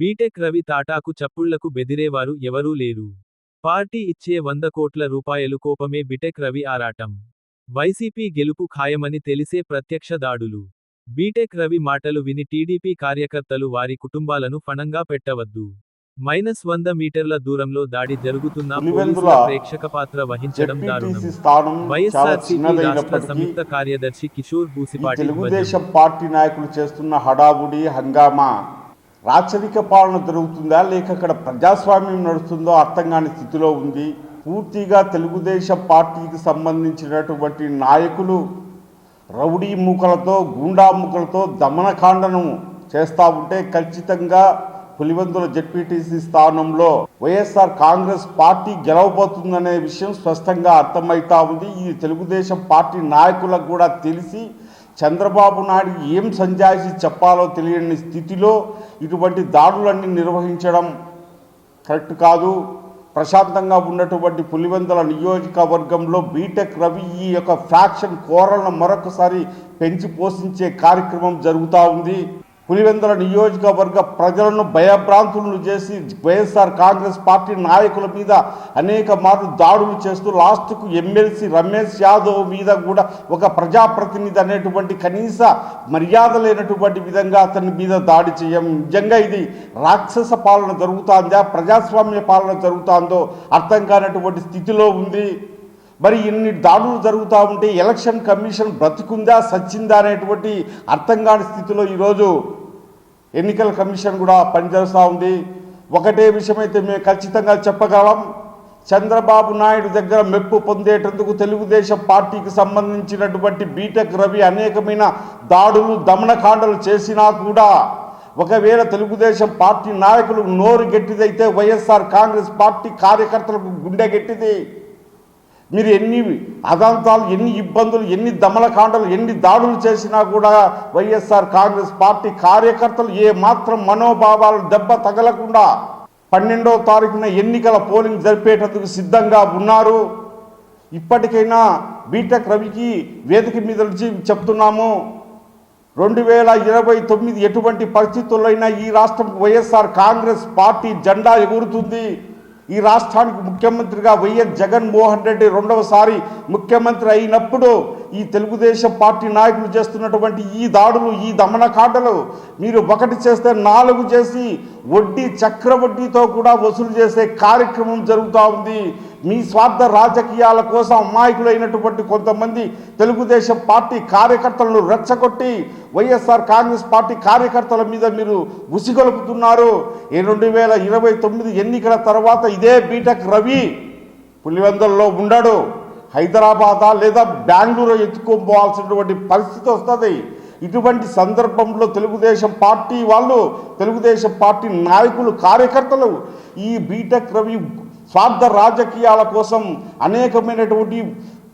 BTech Ravi తాటాకు చప్పుళ్ళకు బెదిరేవారు ఎవరూ లేరు. పార్టీ ఇచ్చే వంద కోట్ల రూపాయలు కోపమే బిటెక్ రవి ఆరాటం. వైసీపీ గెలుపు ఖాయమని తెలిసే ప్రత్యక్ష దాడులు. బీటెక్ రవి మాటలు విని టీడీపీ కార్యకర్తలు వారి కుటుంబాలను ఫణంగా పెట్టవద్దు. మైనస్ వంద మీటర్ల దూరంలో దాడి జరుగుతున్న పోలీసుల ప్రేక్షక పాత్ర వహించడం దారుణం. వైఎస్ఆర్సీపీ రాష్ట్ర సంయుక్త కార్యదర్శి కిషోర్ ఈ బూసిపాటి తెలుగుదేశం పార్టీ నాయకులు చేస్తున్న హడావుడి హంగామా రాచరిక పాలన జరుగుతుందా? లేక అక్కడ ప్రజాస్వామ్యం నడుస్తుందో అర్థం కాని స్థితిలో ఉంది. పూర్తిగా తెలుగుదేశం పార్టీకి సంబంధించినటువంటి నాయకులు రౌడీ మూకలతో గూండా మూకలతో దమనకాండనం చేస్తూ ఉంటే ఖచ్చితంగా పులివెందుల జెడ్పీటీసీ స్థానంలో వైఎస్ఆర్ కాంగ్రెస్ పార్టీ గెలవబోతుందనే విషయం స్పష్టంగా అర్థమవుతా ఉంది. ఈ తెలుగుదేశం పార్టీ నాయకులకు కూడా తెలిసి చంద్రబాబు నాయుడు ఏం సంజాయిషి చెప్పాలో తెలియని స్థితిలో ఇటువంటి దాడులన్నీ నిర్వహించడం కరెక్ట్ కాదు. ప్రశాంతంగా ఉన్నటువంటి పులివెందుల నియోజకవర్గంలో బీటెక్ రవి ఈ యొక్క ఫ్యాక్షన్ కోరలను మరొకసారి పెంచి పోషించే కార్యక్రమం జరుగుతూ ఉంది. పులివెందుల నియోజకవర్గ ప్రజలను భయభ్రాంతులను చేసి వైఎస్ఆర్ కాంగ్రెస్ పార్టీ నాయకుల మీద అనేక మార్లు దాడులు చేస్తూ లాస్ట్కు ఎమ్మెల్సీ రమేష్ యాదవ్ మీద కూడా ఒక ప్రజాప్రతినిధి అనేటువంటి కనీస మర్యాద లేనటువంటి విధంగా అతని మీద దాడి చేయం. నిజంగా ఇది రాక్షస పాలన జరుగుతుందా? ప్రజాస్వామ్య పాలన జరుగుతుందో? అర్థం కానటువంటి స్థితిలో ఉంది. మరి ఇన్ని దాడులు జరుగుతూ ఉంటే ఎలక్షన్ కమిషన్ బ్రతికుందా సచ్చిందా అనేటువంటి అర్థం కాని స్థితిలో ఈరోజు ఎన్నికల కమిషన్ కూడా పనిచేస్తూ ఉంది. ఒకటే విషయమైతే మేము ఖచ్చితంగా చెప్పగలం. చంద్రబాబు నాయుడు దగ్గర మెప్పు పొందేటందుకు తెలుగుదేశం పార్టీకి సంబంధించినటువంటి బీటెక్ రవి అనేకమైన దాడులు దమనకాండలు చేసినా కూడా ఒకవేళ తెలుగుదేశం పార్టీ నాయకులు నోరు గట్టిదైతే వైఎస్ఆర్ కాంగ్రెస్ పార్టీ కార్యకర్తలకు గుండె గట్టిది. మీరు ఎన్ని అదంతాలు ఎన్ని ఇబ్బందులు ఎన్ని దమలకాండలు ఎన్ని దాడులు చేసినా కూడా వైఎస్ఆర్ కాంగ్రెస్ పార్టీ కార్యకర్తలు ఏ మాత్రం మనోభావాలు దెబ్బ తగలకుండా పన్నెండవ తారీఖున ఎన్నికల పోలింగ్ జరిపేటందుకు సిద్ధంగా ఉన్నారు. ఇప్పటికైనా బీటెక్ రవికి వేదిక మీద నుంచి చెప్తున్నాము రెండు వేల ఇరవై తొమ్మిది ఎటువంటి పరిస్థితుల్లో ఈ రాష్ట్రం వైఎస్ఆర్ కాంగ్రెస్ పార్టీ జెండా ఎగురుతుంది. ఈ రాష్ట్రానికి ముఖ్యమంత్రిగా వైఎస్ జగన్మోహన్ రెడ్డి రెండవసారి ముఖ్యమంత్రి అయినప్పుడు ఈ తెలుగుదేశం పార్టీ నాయకులు చేస్తున్నటువంటి ఈ దాడులు ఈ దమనకాండలు మీరు ఒకటి చేస్తే నాలుగు చేసి వడ్డీ చక్ర వడ్డీతో కూడా వసూలు చేసే కార్యక్రమం జరుగుతూ ఉంది. మీ స్వార్థ రాజకీయాల కోసం అమాయకులైనటువంటి కొంతమంది తెలుగుదేశం పార్టీ కార్యకర్తలను రెచ్చగొట్టి వైఎస్ఆర్ కాంగ్రెస్ పార్టీ కార్యకర్తల మీద మీరు ఉసిగొలుపుతున్నారు. ఈ రెండు వేల ఇరవై తొమ్మిది ఎన్నికల తర్వాత ఇదే బీటెక్ రవి పులివెందల్లో ఉండడు. హైదరాబాదా లేదా బెంగళూరు ఎత్తుకోపోవాల్సినటువంటి పరిస్థితి వస్తుంది. ఇటువంటి సందర్భంలో తెలుగుదేశం పార్టీ వాళ్ళు తెలుగుదేశం పార్టీ నాయకులు కార్యకర్తలు ఈ బీటెక్ రవి స్వార్థ రాజకీయాల కోసం అనేకమైనటువంటి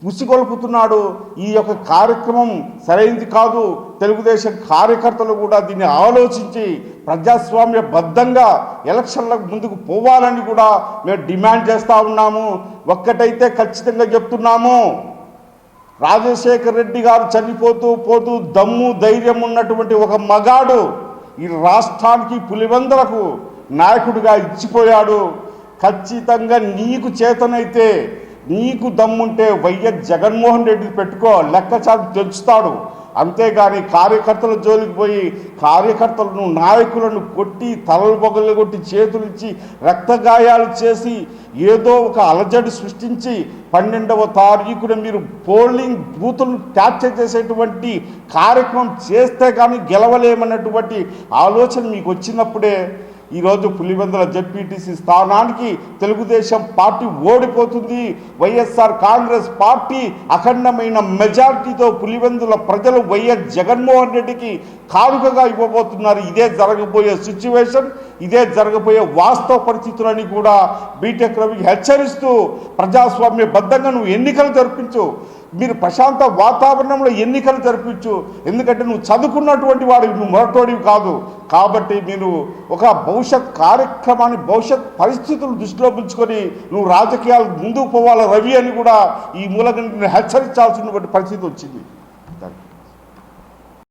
ముసిగొల్పుతున్నాడు ఈ యొక్క కార్యక్రమం సరైనది కాదు. తెలుగుదేశం కార్యకర్తలు కూడా దీన్ని ఆలోచించి ప్రజాస్వామ్య బద్ధంగా ఎలక్షన్లకు ముందుకు పోవాలని కూడా మేము డిమాండ్ చేస్తూ ఉన్నాము. ఒక్కటైతే ఖచ్చితంగా చెప్తున్నాము. రాజశేఖర్ రెడ్డి గారు చనిపోతూ పోతూ దమ్ము ధైర్యం ఉన్నటువంటి ఒక మగాడు ఈ రాష్ట్రానికి పులివెందులకు నాయకుడిగా ఇచ్చిపోయాడు. ఖచ్చితంగా నీకు చేతనైతే నీకు దమ్ముంటే వైఎస్ జగన్మోహన్ రెడ్డి పెట్టుకో లెక్కచాటు తెంచుతాడు అంతేగాని కార్యకర్తల జోలికి పోయి కార్యకర్తలను నాయకులను కొట్టి తలలు పొగలు కొట్టి చేతులిచ్చి రక్తగాయాలు చేసి ఏదో ఒక అలజడి సృష్టించి పన్నెండవ తారీఖున మీరు పోలింగ్ బూతులను క్యాప్చర్ చేసేటువంటి కార్యక్రమం చేస్తే కానీ గెలవలేమన్నటువంటి ఆలోచన మీకు వచ్చినప్పుడే ఈరోజు పులివెందుల జడ్పీటీసీ స్థానానికి తెలుగుదేశం పార్టీ ఓడిపోతుంది. వైఎస్ఆర్ కాంగ్రెస్ పార్టీ అఖండమైన మెజార్టీతో పులివెందుల ప్రజలు వైఎస్ జగన్మోహన్ రెడ్డికి కానుకగా ఇవ్వబోతున్నారు. ఇదే జరగబోయే సిచ్యువేషన్ ఇదే జరగబోయే వాస్తవ పరిస్థితులని కూడా బీటెక్ రవి హెచ్చరిస్తూ ప్రజాస్వామ్య బద్ధంగా నువ్వు ఎన్నికలు జరిపించు. మీరు ప్రశాంత వాతావరణంలో ఎన్నికలు జరిపించు. ఎందుకంటే నువ్వు చదువుకున్నటువంటి వాడివి నువ్వు మొరటోడివి కాదు. కాబట్టి మీరు ఒక భవిష్యత్ కార్యక్రమాన్ని భవిష్యత్ పరిస్థితులు దృష్టిలో ఉంచుకొని నువ్వు రాజకీయాలు ముందుకు పోవాలి రవి అని కూడా ఈ మూలంగా హెచ్చరించాల్సినటువంటి పరిస్థితి వచ్చింది.